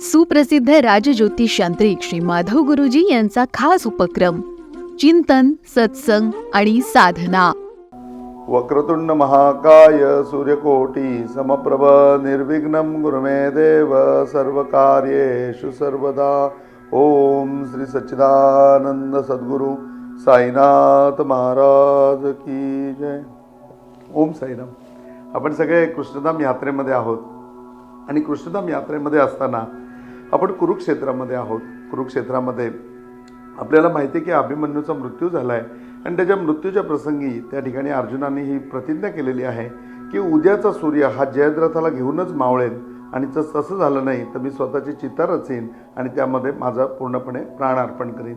सुप्रसिद्ध राजज्योतिष यांत्रिक श्री माधव गुरुजी यांचा खास उपक्रम चिंतन सत्संग आणि साधना. वक्रतुंड महाकाय सूर्यकोटी समप्रभ निर्विघ्न गुरुमे देव सर्वकार्येषु सर्वदा. ओम श्री सच्चिदानंद सद्गुरु साईनाथ महाराज की जय. ओम साईराम. आपण सगळे कृष्णधाम यात्रेमध्ये आहोत. आणि कृष्णधाम यात्रेमध्ये असताना आपण कुरुक्षेत्रामध्ये आहोत. कुरुक्षेत्रामध्ये आपल्याला माहिती आहे की अभिमन्यूचा मृत्यू झाला आहे आणि त्याच्या मृत्यूच्या प्रसंगी त्या ठिकाणी अर्जुनाने ही प्रतिज्ञा केलेली आहे की उद्याचा सूर्य हा जयद्रथाला घेऊनच मावळेल आणि जर तसं झालं नाही तर मी स्वतःची चिता रचेन आणि त्यामध्ये माझा पूर्णपणे प्राण अर्पण करीन.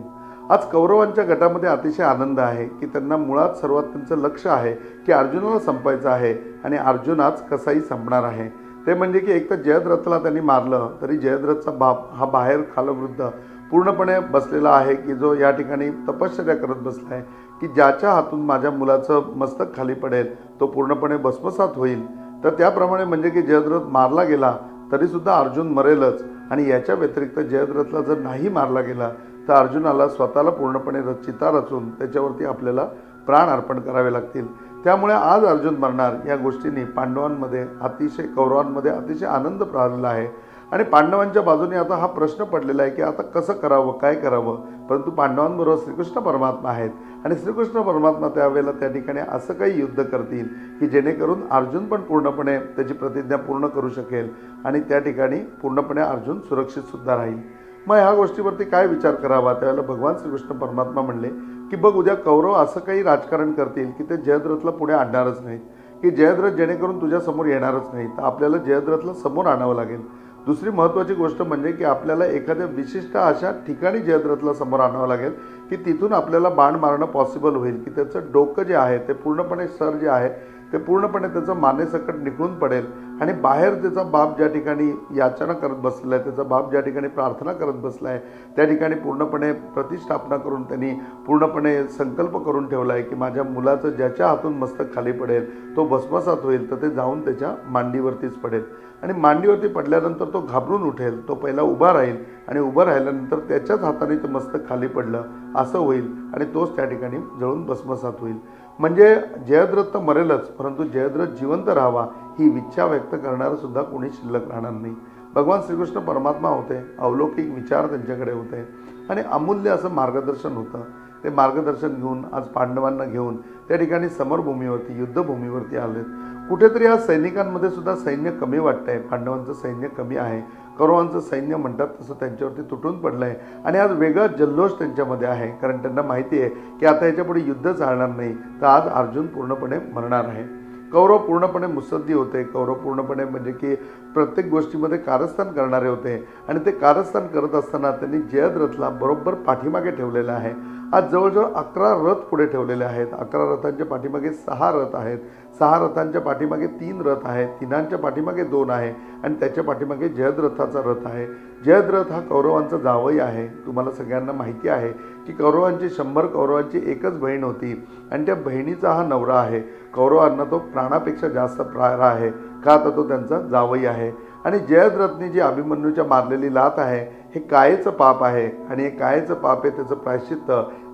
आज कौरवांच्या गटामध्ये अतिशय आनंद आहे की त्यांना मुळात सर्वात त्यांचं लक्ष आहे की अर्जुनाला संपायचं आहे आणि अर्जुन आज कसाही संपणार आहे. ते म्हणजे की एक तर जयद्रथला त्यांनी मारलं तरी जयद्रथचा बाप हा बाहेर खालवृद्ध पूर्णपणे बसलेला आहे की जो या ठिकाणी तपश्चर्या करत बसला आहे की ज्याच्या हातून माझ्या मुलाचं मस्तक खाली पडेल तो पूर्णपणे भस्मसात होईल. तर त्याप्रमाणे म्हणजे की जयद्रथ मारला गेला तरीसुद्धा अर्जुन मरेलच. आणि याच्या व्यतिरिक्त जयद्रथला जर नाही मारला गेला तर अर्जुनाला स्वतःला पूर्णपणे रचिता रचून त्याच्यावरती आपल्याला प्राण अर्पण करावे लागतील. त्यामुळे आज अर्जुन मरणार या गोष्टींनी पांडवांमध्ये अतिशय कौरवांमध्ये अतिशय आनंद प्रारलेला आहे. आणि पांडवांच्या बाजूने आता हा प्रश्न पडलेला आहे की आता कसं करावं काय करावं? परंतु पांडवांबरोबर श्रीकृष्ण परमात्मा आहेत. आणि श्रीकृष्ण परमात्मा त्यावेळेला त्या ठिकाणी असं काही युद्ध करतील की जेणेकरून अर्जुन पण पूर्णपणे त्याची प्रतिज्ञा पूर्ण करू शकेल आणि त्या ठिकाणी पूर्णपणे अर्जुन सुरक्षितसुद्धा राहील. मग ह्या गोष्टीवरती काय विचार करावा? त्यावेळेला भगवान श्रीकृष्ण परमात्मा म्हणले की बघ उद्या कौरव असं काही राजकारण करतील की ते जयद्रथला पुढे आणणारच नाहीत. की जयद्रथ जेणेकरून तुझ्यासमोर येणारच नाही तर आपल्याला जयद्रथला समोर आणावं लागेल. दुसरी महत्त्वाची गोष्ट म्हणजे की आपल्याला एखाद्या विशिष्ट अशा ठिकाणी जयद्रथला समोर आणावं लागेल की तिथून आपल्याला बाण मारणं पॉसिबल होईल की त्याचं डोकं जे आहे ते पूर्णपणे सर जे आहे ते पूर्णपणे त्याचं मानेसकट निघून पडेल. आणि बाहेर त्याचा बाप ज्या ठिकाणी याचना करत बसला आहे त्याचा बाप ज्या ठिकाणी प्रार्थना करत बसला आहे त्या ठिकाणी पूर्णपणे प्रतिष्ठापना करून त्यांनी पूर्णपणे संकल्प करून ठेवला आहे की माझ्या मुलाचं ज्याच्या हातून मस्तक खाली पडेल तो भस्मसात होईल तर ते जाऊन त्याच्या मांडीवरतीच पडेल. आणि मांडीवरती पडल्यानंतर तो घाबरून उठेल तो पहिला उभा राहील आणि उभं राहिल्यानंतर त्याच्याच हाताने ते मस्तक खाली पडलं असं होईल आणि तोच त्या ठिकाणी जळून भस्मसात होईल. म्हणजे जयद्रथ तर मरेलच परंतु जयद्रथ जिवंत राहावा ही इच्छा व्यक्त करणारं सुद्धा कोणी शिल्लक राहणार नाही. भगवान श्रीकृष्ण परमात्मा होते अवलौकिक विचार त्यांच्याकडे होते आणि अमूल्य असं मार्गदर्शन होतं. ते मार्गदर्शन घेऊन आज पांडवांना घेऊन त्या ठिकाणी समरभूमीवरती युद्धभूमीवरती आलेत. कुठेतरी आज सैनिकांमध्ये सुद्धा सैन्य कमी वाटतंय. पांडवांचं सैन्य कमी आहे. कौरवांचं सैन्य म्हणतात तसं त्यांच्यावरती तुटून पडलं आहे आणि आज वेगळा जल्लोष त्यांच्यामध्ये आहे. कारण त्यांना माहिती आहे की आता याच्यापुढे युद्ध चालणार नाही. तर आज अर्जुन पूर्णपणे मरणार आहे. कौरव पूर्णपणे मुसद्दी होते. कौरव पूर्णपणे म्हणजे की प्रत्येक गोष्टीमध्ये कारस्थान करणारे होते. आणि ते कारस्थान करत असताना त्यांनी जयद्रथला बरोबर पाठीमागे ठेवलेलं आहे. आज जवळजवळ अकरा रथ पुढे ठेवलेले आहेत. अकरा रथांच्या पाठीमागे सहा रथ आहेत. सहा रथांच्या पाठीमागे तीन रथ आहेत. तिनांच्या पाठीमागे दोन आहे. आणि त्याच्या पाठीमागे जयद्रथाचा रथ आहे. जयद्रथ हा कौरवांचा जावई आहे. तुम्हाला सगळ्यांना माहिती आहे की कौरवांची शंभर कौरवांची एकच बहीण होती. आणि त्या बहिणीचा हा नवरा आहे. कौरवांना तो प्राणापेक्षा जास्त प्रार आहे. का तर तो त्यांचा जावई आहे. आणि जयद्रथनी जी अभिमन्यूच्या मारलेली लात आहे हे कायेचं पाप आहे आणि हे कायेचं पाप आहे त्याचं प्रायश्चित्त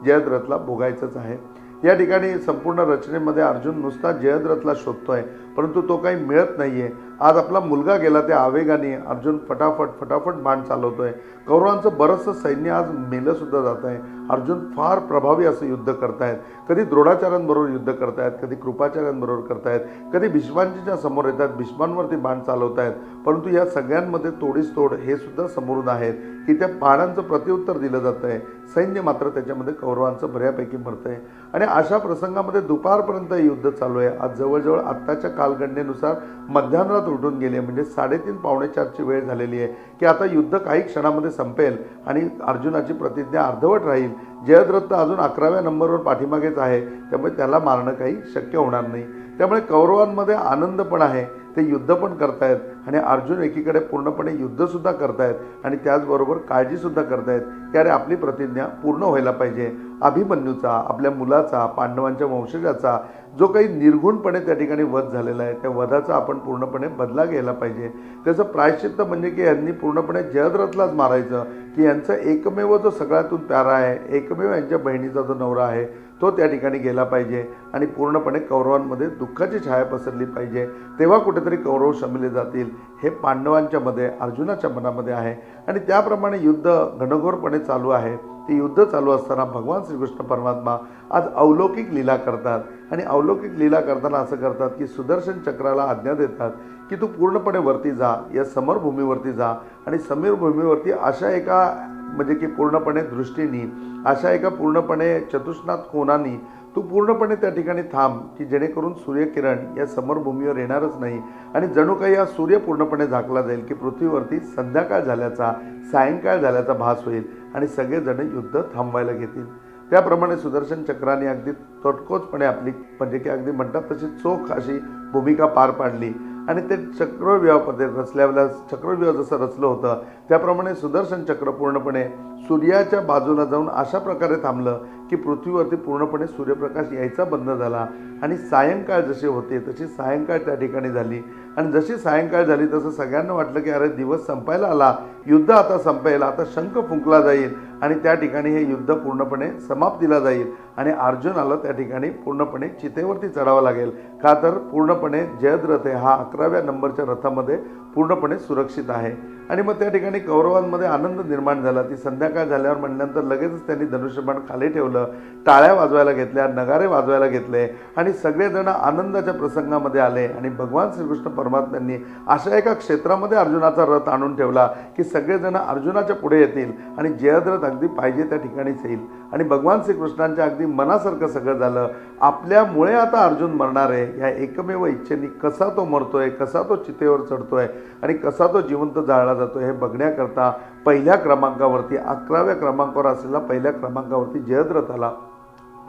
जयद्रथला भोगायचंच आहे. या ठिकाणी संपूर्ण रचनेमध्ये अर्जुन नुसता जयद्रथला शोधतोय परंतु तो काही मिळत नाहीये. आज आपला मुलगा गेला त्या आवेगाने अर्जुन फटाफट फटाफट बाण चालवतोय. कौरवांचं बरंचसं सैन्य आज मेलं सुद्धा जात आहे अर्जुन फार प्रभावी असं युद्ध करतायत. कधी द्रोणाचार्यांबरोबर युद्ध करतायत कधी कृपाचार्यांबरोबर करतायत कधी भीष्मांजीच्या समोर येतात भीष्मांवरती बाण चालवतायत. परंतु या सगळ्यांमध्ये तोडीस तोड हे सुद्धा समोरून आहेत की त्या बाणांचं प्रत्युत्तर दिलं जात आहे सैन्य मात्र त्याच्यामध्ये कौरवांचं बऱ्यापैकी मरतंय. आणि अशा प्रसंगामध्ये दुपारपर्यंत हे युद्ध चालू आहे. आज जवळजवळ आत्ताच्या कालगणनेनुसार मध्यान्हात उठून गेली आहे. म्हणजे साडेतीन पावणे चारची वेळ झालेली आहे. की आता युद्ध काही क्षणामध्ये संपेल आणि अर्जुनाची प्रतिज्ञा अर्धवट राहील. जयद्रथ अजून अकराव्या नंबरवर पाठीमागेच आहे त्यामुळे त्याला मारणं काही शक्य होणार नाही. त्यामुळे कौरवांमध्ये आनंद पण आहे ते युद्ध पण करतायत आणि अर्जुन एकीकडे पूर्णपणे युद्धसुद्धा करतायत आणि त्याचबरोबर काळजीसुद्धा करतायत की अरे आपली प्रतिज्ञा पूर्ण व्हायला पाहिजे. अभिमन्यूचा आपल्या मुलाचा पांडवांच्या वंशजाचा जो काही निर्गुणपणे त्या ठिकाणी वध झालेला आहे त्या वधाचा आपण पूर्णपणे बदला घ्यायला पाहिजे. त्याचं प्रायश्चित्त म्हणजे की यांनी पूर्णपणे जयद्रथलाच मारायचं की यांचा एकमेव जो सगळ्यातून प्यारा आहे एकमेव यांच्या बहिणीचा जो नवरा आहे तो त्या ठिकाणी गेला पाहिजे आणि पूर्णपणे कौरवांमध्ये दुःखाची छाया पसरली पाहिजे. तेव्हा कुठेतरी कौरव शमिले जातील. हे पांडवांच्या मध्ये अर्जुनाच्या मनामध्ये आहे. आणि त्याप्रमाणे युद्ध घनघोरपणे चालू आहे. ते युद्ध चालू असताना भगवान श्रीकृष्ण परमात्मा आज अवलौकिक लीला करतात. आणि अवलौकिक लीला करताना असं करतात की सुदर्शन चक्राला आज्ञा देतात की तू पूर्णपणे वरती जा या समरभूमीवरती जा आणि समीरभूमीवरती अशा एका म्हणजे की पूर्णपणे दृष्टीनी अशा एका पूर्णपणे चतुष्णात कोणानी तू पूर्णपणे त्या ठिकाणी थांब की जेणेकरून सूर्यकिरण या समरभूमीवर येणारच नाही आणि जणू काही हा सूर्य पूर्णपणे झाकला जाईल की पृथ्वीवरती संध्याकाळ झाल्याचा सायंकाळ झाल्याचा भास होईल आणि सगळेजण युद्ध थांबवायला घेतील. त्याप्रमाणे सुदर्शन चक्राने अगदी तटकोचपणे आपली म्हणजे की अगदी म्हणतात तशी चोख अशी भूमिका पार पाडली. आणि ते चक्रव्यूहामध्ये रचल्याला चक्रव्यूह जसं रचलं होतं त्याप्रमाणे सुदर्शन चक्र पूर्णपणे सूर्याच्या बाजूला जाऊन अशा प्रकारे थांबलं की पृथ्वीवरती पूर्णपणे सूर्यप्रकाश यायचा बंद झाला. आणि सायंकाळ जशी होते तशी सायंकाळ त्या ठिकाणी झाली. आणि जशी सायंकाळ झाली तसं सगळ्यांना वाटलं की अरे दिवस संपायला आला. युद्ध आता संपेल आता शंख फुंकला जाईल. आणि त्या ठिकाणी हे युद्ध पूर्णपणे समाप्तीला जाईल. आणि अर्जुनाला त्या ठिकाणी पूर्णपणे चितेवरती चढावं लागेल. का तर पूर्णपणे जयद्रथ हा अकराव्या नंबरच्या रथामध्ये पूर्णपणे सुरक्षित आहे. आणि मग त्या ठिकाणी कौरवांमध्ये आनंद निर्माण झाला. ती संध्याकाळ झाल्यावर म्हणल्यानंतर लगेचच त्यांनी धनुष्यबाण खाली ठेवलं टाळ्या वाजवायला घेतल्या नगारे वाजवायला घेतले आणि सगळेजण आनंदाच्या प्रसंगामध्ये आले आणि भगवान श्रीकृष्ण परमात्म्यांनी अशा एका क्षेत्रामध्ये अर्जुनाचा रथ आणून ठेवला की सगळेजण अर्जुनाच्या पुढे येतील आणि जयद्रथ अगदी पाहिजे त्या ठिकाणीच येईल. आणि भगवान श्रीकृष्णांच्या अगदी मनासारखं सगळं झालं. आपल्यामुळे आता अर्जुन मरणार आहे. ह्या एकमेव इच्छेने कसा तो मरतोय कसा तो चितेवर चढतोय आणि कसा तो जिवंत जाळला जातोय हे बघण्याकरता पहिल्या क्रमांकावरती अकराव्या क्रमांकावर असलेला पहिल्या क्रमांकावरती जयद्रथ आला.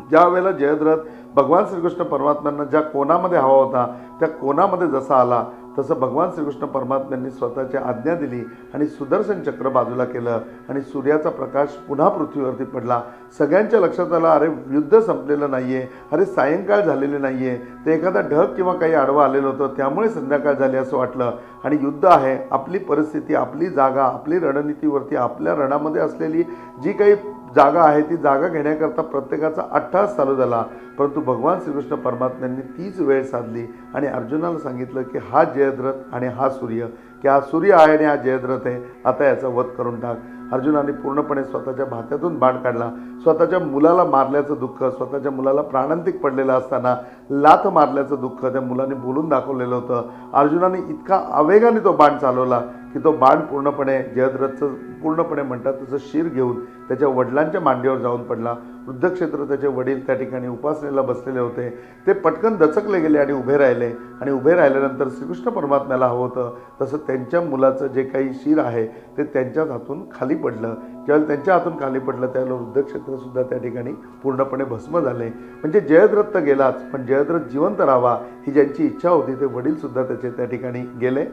ज्या वेळेला जयद्रथ भगवान श्रीकृष्ण परमात्म्यांना ज्या कोणामध्ये हवा होता त्या कोणामध्ये जसा आला तसं भगवान श्रीकृष्ण परमात्म्यांनी स्वतःची आज्ञा दिली आणि सुदर्शन चक्र बाजूला केलं आणि सूर्याचा प्रकाश पुन्हा पृथ्वीवरती पडला. सगळ्यांच्या लक्षात आलं अरे युद्ध संपलेलं नाही आहे अरे सायंकाळ झालेली नाही आहे ते एखादा ढग किंवा काही आडवं आलेलं होतं त्यामुळे संध्याकाळ झाली असं वाटलं. आणि युद्ध आहे आपली परिस्थिती आपली जागा आपली रणनीतीवरती आपल्या रणामध्ये असलेली जी काही जागा आहे ती जागा घेण्याकरता प्रत्येकाचा अठ्ठास चालू झाला. परंतु भगवान श्रीकृष्ण परमात्म्यांनी तीच वेळ साधली आणि अर्जुनाला सांगितलं की हा जयद्रथ आणि हा सूर्य की हा सूर्य आहे आणि हा जयद्रथ आहे आता याचा वध करून टाक. अर्जुनाने पूर्णपणे स्वतःच्या भात्यातून बाण काढला. स्वतःच्या मुलाला मारल्याचं दुःख स्वतःच्या मुलाला प्राणांतिक पडलेलं असताना लाथ मारल्याचं दुःख त्या मुलाने बोलून दाखवलेलं होतं. अर्जुनाने इतका आवेगाने तो बाण चालवला की तो बाण पूर्णपणे जयद्रथचं पूर्णपणे म्हणतात तसं शिर घेऊन त्याच्या वडिलांच्या मांडीवर जाऊन पडला. वृद्धक्षेत्र त्याचे वडील त्या ठिकाणी उपासनेला बसलेले होते ते पटकन दचकले गेले आणि उभे राहिले. आणि उभे राहिल्यानंतर श्रीकृष्ण परमात्म्याला हवं होतं. तसं त्यांच्या मुलाचं जे काही शिर आहे ते त्यांच्याच हातून खाली पडलं. ज्यावेळेला त्यांच्या हातून खाली पडलं त्यावेळेला वृद्धक्षेत्रसुद्धा त्या ठिकाणी पूर्णपणे भस्म झाले. म्हणजे जयद्रथ तर गेलाच पण जयद्रथ जिवंत राहावा ही ज्यांची इच्छा होती ते वडीलसुद्धा त्याचे त्या ठिकाणी गेले.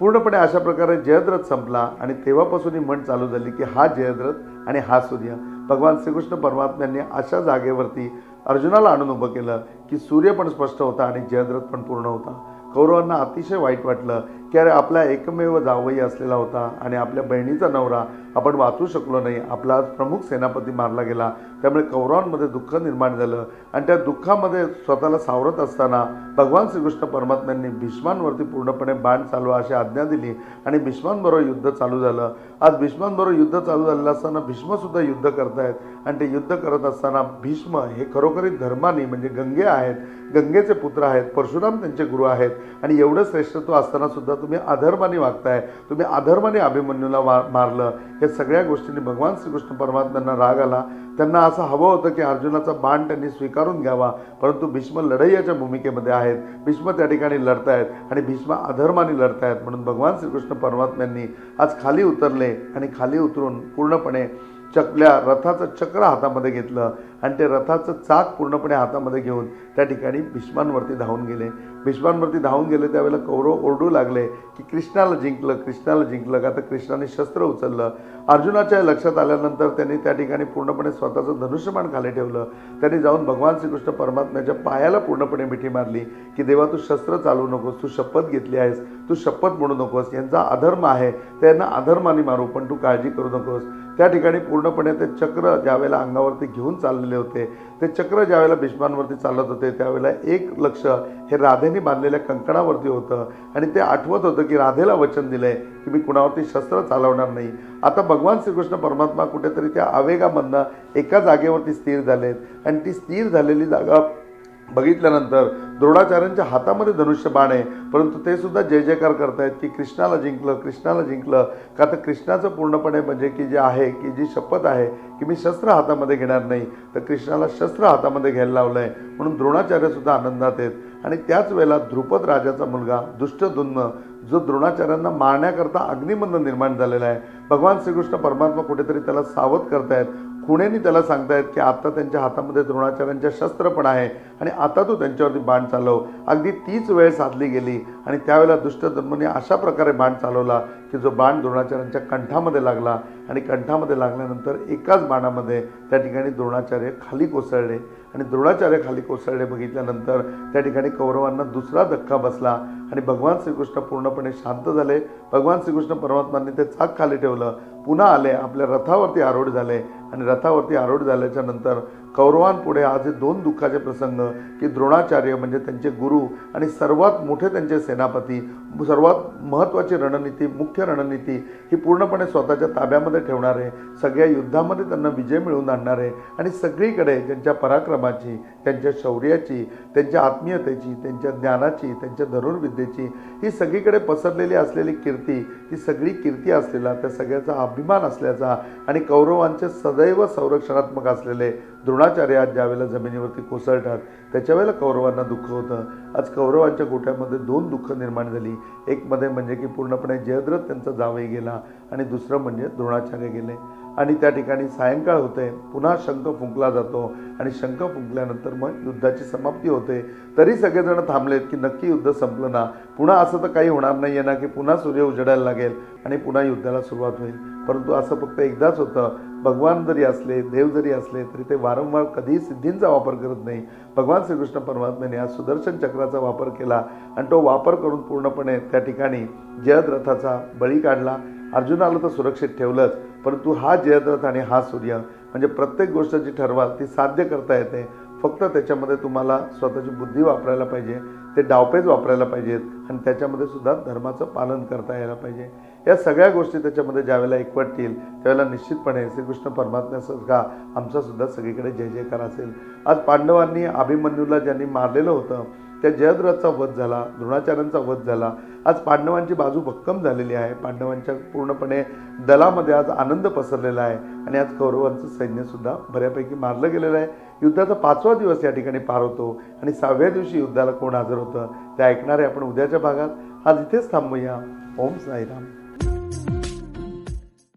पूर्णपणे अशा प्रकारे जयद्रथ संपला आणि तेव्हापासून ही म्हण चालू झाली की हा जयद्रथ आणि हा सूर्य भगवान श्रीकृष्ण परमात्म्यांनी अशा जागेवरती अर्जुनाला आणून उभं केलं की सूर्य पण स्पष्ट होता आणि जयद्रथ पण पूर्ण होता. कौरवांना अतिशय वाईट वाटलं की अरे आपला एकमेव जावई असलेला होता आणि आपल्या बहिणीचा नवरा आपण वाचू शकलो नाही. आपला आज प्रमुख सेनापती मारला गेला. त्यामुळे कौरवांमध्ये दुःख निर्माण झालं आणि त्या दुःखामध्ये स्वतःला सावरत असताना भगवान श्रीकृष्ण परमात्म्यांनी भीष्मांवरती पूर्णपणे बाण चालवा अशी आज्ञा दिली आणि भीष्मांबरोबर युद्ध चालू झालं. आज भीष्मांबरोबर युद्ध चालू झालेलं असताना भीष्मसुद्धा युद्ध करतायत आणि ते युद्ध करत असताना भीष्म हे खरोखरी धर्माने म्हणजे गंगे आहेत. गंगेचे पुत्र आहेत. परशुराम त्यांचे गुरु आहेत आणि एवढं श्रेष्ठत्व असताना सुद्धा तुम्ही अधर्माने वागताय तुम्ही अधर्माने अभिमन्यूला वा मारलं या सगळ्या गोष्टींनी भगवान श्रीकृष्ण परमात्म्यांना राग आला त्यांना असं हवं होतं की अर्जुनाचा बाण त्यांनी स्वीकारून घ्यावा. परंतु भीष्म लढाईच्या भूमिकेमध्ये आहेत. भीष्म त्या ठिकाणी लढतायत आणि भीष्म अधर्माने लढतायत म्हणून भगवान श्रीकृष्ण परमात्म्यांनी आज खाली उतरले आणि खाली उतरून पूर्णपणे चकल्या रथाचं चक्र हातामध्ये घेतलं आणि ते रथाचं चाक पूर्णपणे हातामध्ये घेऊन त्या ठिकाणी भीष्मांवरती धावून गेले. भीष्मांवरती धावून गेले त्यावेळेला कौरव ओरडू लागले की कृष्णाला जिंकलं कृष्णाला जिंकलं का? तर कृष्णाने शस्त्र उचललं. अर्जुनाच्या लक्षात आल्यानंतर त्यांनी त्या ठिकाणी पूर्णपणे स्वतःचं धनुष्यमान खाली ठेवलं त्यांनी जाऊन भगवान श्रीकृष्ण परमात्म्याच्या पायाला पूर्णपणे मिठी मारली की देवा तू शस्त्र चालवू नकोस तू शपथ घेतली आहेस तू शपथ म्हणू नकोस यांचा अधर्म आहे त्यांना अधर्माने मारू पण तू काळजी करू नकोस. त्या ठिकाणी पूर्णपणे ते चक्र ज्यावेळेला अंगावरती घेऊन चाललेले होते ते चक्र ज्यावेळेला भीष्मांवरती चालत होते त्यावेळेला एक लक्ष हे राधेने बांधलेल्या कंकणावरती होतं. आणि ते आठवत होतं की राधेला वचन दिलंय की मी कुणावरती शस्त्र चालवणार नाही. आता भगवान श्रीकृष्ण परमात्मा कुठेतरी त्या आवेगामधनं एका जागेवरती स्थिर झालेत. आणि ती स्थिर झालेली जागा बघितल्यानंतर द्रोणाचार्यांच्या हातामध्ये धनुष्य बाण आहे परंतु ते सुद्धा जय जयकार करतायत की कृष्णाला जिंकलं कृष्णाला जिंकलं. का तर कृष्णाचं पूर्णपणे म्हणजे की जे आहे की जी शपथ आहे की मी शस्त्र हातामध्ये घेणार नाही तर कृष्णाला शस्त्र हातामध्ये घ्यायला लावलं आहे म्हणून द्रोणाचार्य सुद्धा आनंदात आहेत. आणि त्याच वेळेला ध्रुपद राजाचा मुलगा दुष्टधुन्न जो द्रोणाचार्यांना मारण्याकरता अग्निमंद निर्माण झालेला आहे. भगवान श्रीकृष्ण परमात्मा कुठेतरी त्याला सावध करतायत. खुणेनी त्याला सांगतायत की आता त्यांच्या हातामध्ये द्रोणाचार्यांच्या शस्त्र पण आहे आणि आता तू त्यांच्यावरती बाण चालव. अगदी तीच वेळ साधली गेली आणि त्यावेळेला दुष्टधर्मने अशा प्रकारे बाण चालवला की जो बाण द्रोणाचार्यांच्या कंठामध्ये लागला आणि कंठामध्ये लागल्यानंतर एकाच बाणामध्ये त्या ठिकाणी द्रोणाचार्य खाली कोसळले आणि द्रोणाचार्य खाली कोसळले बघितल्यानंतर त्या ठिकाणी कौरवांना दुसरा धक्का बसला आणि भगवान श्रीकृष्ण पूर्ण पूर्णपणे शांत झाले. भगवान श्रीकृष्ण परमात्मांनी ते चाक खाली ठेवलं. पुन्हा आले आपल्या रथावरती आरूढ झाले आणि रथावरती आरूढ झाल्याच्यानंतर कौरवांपुढे आज हे दोन दुःखाचे प्रसंग की द्रोणाचार्य म्हणजे त्यांचे गुरु आणि सर्वात मोठे त्यांचे सेनापती सर्वात महत्त्वाची रणनीती मुख्य रणनीती ही पूर्णपणे स्वतःच्या ताब्यामध्ये ठेवणारे सगळ्या युद्धामध्ये त्यांना विजय मिळवून आणणारे आणि सगळीकडे त्यांच्या पराक्रमाची त्यांच्या शौर्याची त्यांच्या आत्मीयतेची त्यांच्या ज्ञानाची त्यांच्या धनुर्विद्येची ही सगळीकडे पसरलेली असलेली कीर्ती ही सगळी कीर्ती असलेला त्या सगळ्याचा अभिमान असल्याचा आणि कौरवांचे सदैव संरक्षणात्मक असलेले द्रोणाचार्य आज ज्यावेळेला जमिनीवरती कोसळतात त्याच्यावेळेला कौरवांना दुःख होतं. आज कौरवांच्या गोट्यामध्ये दोन दुःख निर्माण झाली. एक मध्ये म्हणजे की पूर्णपणे जयद्रथ त्यांचा जावई गेला आणि दुसरं म्हणजे द्रोणाचार्य गेले. आणि त्या ठिकाणी सायंकाळ होते पुन्हा शंख फुंकला जातो आणि शंख फुंकल्यानंतर मग युद्धाची समाप्ती होते. तरी सगळेजण थांबलेत की नक्की युद्ध संपलं ना. पुन्हा असं तर काही होणार नाही आहे ना की पुन्हा सूर्य उजडायला लागेल आणि पुन्हा युद्धाला सुरुवात होईल. परंतु असं फक्त एकदाच होतं. भगवान जरी असले देव जरी असले तरी ते वारंवार कधीही सिद्धींचा वापर करत नाही. भगवान श्रीकृष्ण परमात्म्याने आज सुदर्शन चक्राचा वापर केला आणि तो वापर करून पूर्णपणे त्या ठिकाणी जयद्रथाचा बळी काढला. अर्जुनाला तर सुरक्षित ठेवलंच परंतु हा जयद्रथ आणि हा सूर्य म्हणजे प्रत्येक गोष्ट जी ठरवाल ती साध्य करता येते. फक्त त्याच्यामध्ये तुम्हाला स्वतःची बुद्धी वापरायला पाहिजे ते डावपेज वापरायला पाहिजेत आणि त्याच्यामध्ये सुद्धा धर्माचं पालन करता यायला पाहिजे. या सगळ्या गोष्टी त्याच्यामध्ये ज्यावेळेला एकवटतील त्यावेळेला निश्चितपणे श्रीकृष्ण परमात्म्यासारखा आमचा सुद्धा सगळीकडे जय जयकार असेल. आज पांडवांनी अभिमन्यूला ज्यांनी मारलेलं होतं त्या जयद्रथचा वध झाला द्रोणाचार्यांचा वध झाला. आज पांडवांची बाजू भक्कम झालेली आहे. पांडवांच्या पूर्णपणे दलामध्ये आज आनंद पसरलेला आहे आणि आज कौरवांचं सैन्यसुद्धा बऱ्यापैकी मारलं गेलेलं आहे. युद्धाचा पाचवा दिवस या ठिकाणी पार होतो आणि सहाव्या दिवशी युद्धाला कोण हजर होतं ते ऐकणारे आपण उद्याच्या भागात. आज इथेच थांबूया. ओम साईराम.